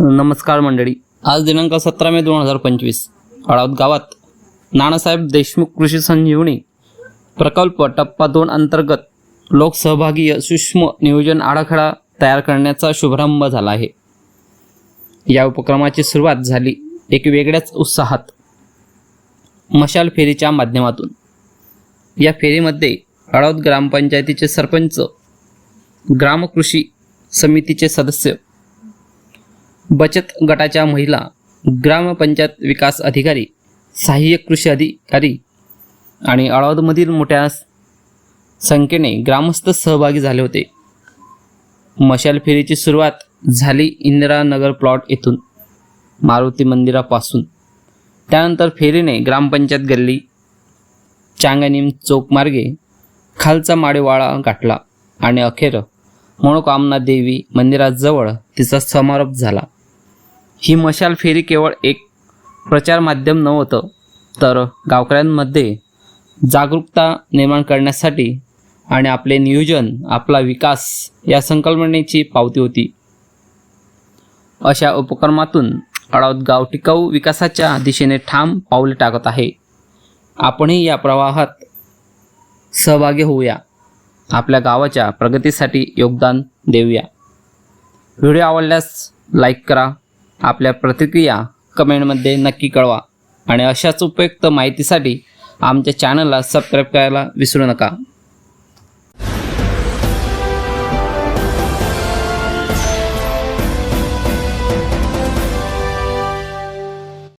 नमस्कार मंडळी. आज दिनांक सतरा मे दोन हजार पंचवीस. अळावत गावात नानासाहेब देशमुख कृषी संजीवनी प्रकल्प टप्पा दोन अंतर्गत लोकसहभागीय सूक्ष्म नियोजन आराखडा तयार करण्याचा शुभारंभ झाला आहे. या उपक्रमाची सुरुवात झाली एक वेगळ्याच उत्साहात. मशाल फेरीच्या माध्यमातून. या फेरीमध्ये अळावत ग्रामपंचायतीचे सरपंच ग्रामकृषी समितीचे सदस्य बचत गटाच्या महिला ग्रामपंचायत विकास अधिकारी सहाय्यक कृषी अधिकारी आणि अळावदमधील मोठ्या संख्येने ग्रामस्थ सहभागी झाले होते. मशाल फेरीची सुरुवात झाली इंदिरानगर प्लॉट येथून मारुती मंदिरापासून. त्यानंतर फेरीने ग्रामपंचायत गल्ली चांगनीम चौकमार्गे खालचा माडेवाळा गाठला आणि अखेर मनोकामना देवी मंदिराजवळ तिचा समारोप झाला. ही मशाल फेरी केवळ एक प्रचार माध्यम नव्हतं तर गावकऱ्यांमध्ये जागरूकता निर्माण करण्यासाठी आणि आपले नियोजन आपला विकास या संकल्पनेची पावती होती. अशा उपक्रमातून अडावत गाव टिकाऊ विकासाच्या दिशेने ठाम पाऊले टाकत आहे. आपणही या प्रवाहात सहभागी होऊया. आपल्या गावाच्या प्रगतीसाठी योगदान देऊया. व्हिडिओ आवडल्यास लाईक करा आपल्या प्रतिक्रिया कमेंटमध्ये नक्की कळवा. आणि अशाच उपयुक्त माहितीसाठी आमच्या चॅनलला सबस्क्राईब करायला विसरू नका.